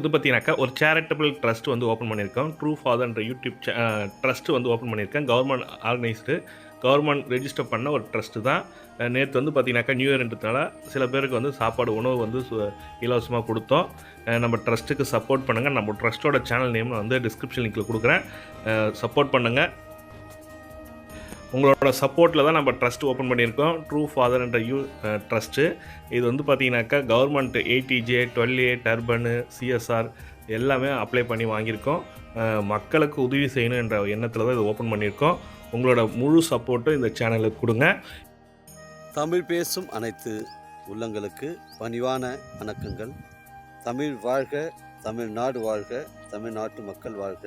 வந்து பார்த்தீங்கன்னாக்கா ஒரு சேரிட்டபிள் ட்ரஸ்ட் வந்து ஓப்பன் பண்ணியிருக்கோம். ட்ரூ ஃபாதர்ன்ற யூடியூப் ட்ரஸ்ட் வந்து ஓப்பன் பண்ணியிருக்கேன். கவர்மெண்ட் ஆர்கனைஸ்டு கவர்மெண்ட் ரெஜிஸ்டர் பண்ண ஒரு ட்ரஸ்ட்டு தான். நேற்று வந்து பார்த்தீங்கன்னாக்கா நியூ இயர்ன்றதுனால சில பேருக்கு வந்து சாப்பாடு உணவு வந்து சு- இலவசமாக கொடுத்தோம். நம்ம ட்ரஸ்ட்டுக்கு சப்போர்ட் பண்ணுங்கள் நம்ம ட்ரஸ்ட்டோட சேனல் நேம் வந்து டிஸ்கிரிப்ஷன் லிங்கில் கொடுக்குறேன். சப்போர்ட் பண்ணுங்கள் உங்களோட சப்போர்ட்டில் தான் நம்ம ட்ரஸ்ட் ஓப்பன் பண்ணியிருக்கோம். ட்ரூ ஃபாதர்ன்ற யூ ட்ரஸ்ட்டு. இது வந்து பார்த்தீங்கன்னாக்கா government eighty G twelve A Darpan CSR எல்லாமே அப்ளை பண்ணி வாங்கியிருக்கோம். மக்களுக்கு உதவி செய்யணும் என்ற எண்ணத்தில் தான் இது ஓப்பன் பண்ணியிருக்கோம். உங்களோட முழு சப்போர்ட்டும் இந்த சேனலுக்கு கொடுங்க. தமிழ் பேசும் அனைத்து உள்ளங்களுக்கு பணிவான வணக்கங்கள். தமிழ் வாழ்க தமிழ்நாடு வாழ்க தமிழ்நாட்டு மக்கள் வாழ்க.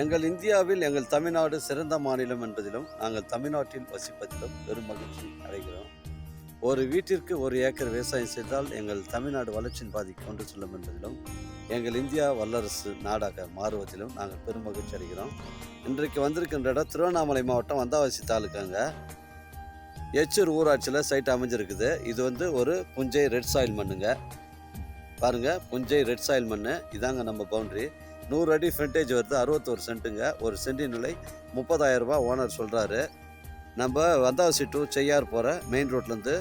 எங்கள் இந்தியாவில் எங்கள் தமிழ்நாடு சிறந்த மாநிலம் என்பதிலும் நாங்கள் தமிழ்நாட்டில் வசிப்பதிலும் பெரும் மகிழ்ச்சி அடைகிறோம். ஒரு வீட்டிற்கு ஒரு ஏக்கர் விவசாயம் செய்தால் எங்கள் தமிழ்நாடு வளர்ச்சியின் பாதி கொண்டு செல்லும் என்பதிலும் எங்கள் இந்தியா வல்லரசு நாடாக மாறுவதிலும் நாங்கள் பெரும் மகிழ்ச்சி அடைகிறோம். இன்றைக்கு வந்திருக்கின்ற இடம் திருவண்ணாமலை மாவட்டம் வந்தாவாசி தாலுக்காங்க. எச்சூர் ஊராட்சியில் சைட் அமைஞ்சிருக்குது. இது வந்து ஒரு புஞ்சை ரெட் சாயில் மண்ணுங்க. பாருங்க புஞ்சை ரெட் சாயில் மண் இதாங்க நம்ம பவுண்ட்ரி நூறு அடி ஃப்ரண்டேஜ் வருது அறுபத்தோரு சென்ட்டுங்க ஒரு சென்டின் நிலை முப்பதாயிரம் ரூபா ஓனர் சொல்கிறாரு நம்ம வந்தாவசி டு செய்யார் போகிற மெயின் ரோட்லேருந்து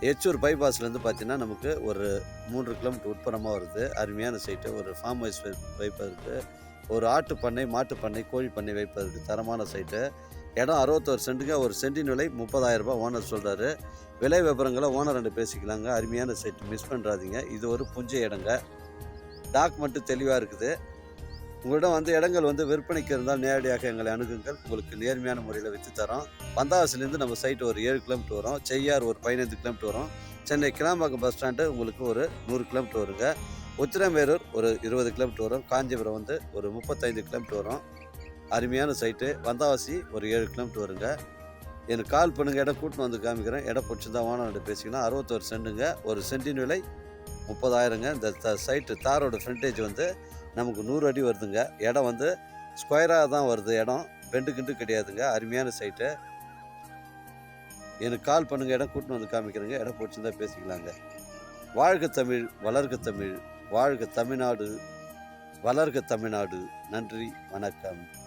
எச்சூர் பைபாஸ்லேருந்து பார்த்தீங்கன்னா நமக்கு ஒரு மூன்று கிலோமீட்டர் உட்புறமாக வருது. அருமையான சைட்டு ஒரு ஃபார்ம் ஹவுஸ் வைப்பதற்கு ஒரு ஆட்டு பண்ணை மாட்டு பண்ணை கோழி பண்ணை வைப்பதற்கு தரமான சைட்டு இடம் அறுபத்தோரு சென்ட்டுங்க ஒரு சென்டின் விலை முப்பதாயிரம் ரூபாய் ஓனர் சொல்கிறாரு விலை விவரங்களை ஓனர் ரெண்டு பேசிக்கலாங்க. அருமையான சைட் மிஸ் பண்ணுறாதீங்க இது ஒரு புஞ்சை இடங்க. டாக்குமெண்ட்டு தெளிவாக இருக்குது. உங்களிடம் வந்து இடங்கள் வந்து விற்பனைக்கு இருந்தால் நேரடியாக எங்களை அணுகுங்கள். உங்களுக்கு நேர்மையான முறையில் விற்று தரோம். வந்தாவாசிலேருந்து நம்ம சைட்டு ஒரு ஏழு கிலோமீட்டர் வரும். செய்யார் ஒரு பதினைந்து கிலோமீட்டர் வரும். சென்னை கிளாம்பாக்கம் பஸ் ஸ்டாண்டு உங்களுக்கு ஒரு நூறு கிலோமீட்டர் வருங்க. உத்திரமேரூர் ஒரு இருபது கிலோமீட்டர் வரும். காஞ்சிபுரம் வந்து ஒரு முப்பத்தைந்து கிலோமீட்டர் வரும். அருமையான சைட்டு வந்தாவாசி ஒரு ஏழு கிலோமீட்டர் வருங்க. எனக்கு கால் பண்ணுங்கள் இடம் கூட்டின்னு வந்து காமிக்கிறேன். இடம் பிடிச்சிருந்தா வானவன்ட்டு பேசிக்கலாம். அறுபத்தோரு சென்ட்டுங்க ஒரு சென்டின் விலை முப்பதாயிரங்க. இந்த த- சைட்டு தாரோட ஃப்ரண்டேஜ் வந்து நமக்கு நூறு அடி வருதுங்க. இடம் வந்து ஸ்கொயராக தான் வருது இடம். பெண்டு கிண்டு கிடையாதுங்க. அருமையான சைட்டு எனக்கு கால் பண்ணுங்கள் இடம் கூட்டின்னு வந்து காமிக்கிறேங்க. இடம் பிடிச்சிருந்தா பேசிக்கலாங்க. வாழ்க தமிழ் வளர்க தமிழ் வாழ்க தமிழ்நாடு வளர்க தமிழ்நாடு. நன்றி வணக்கம்.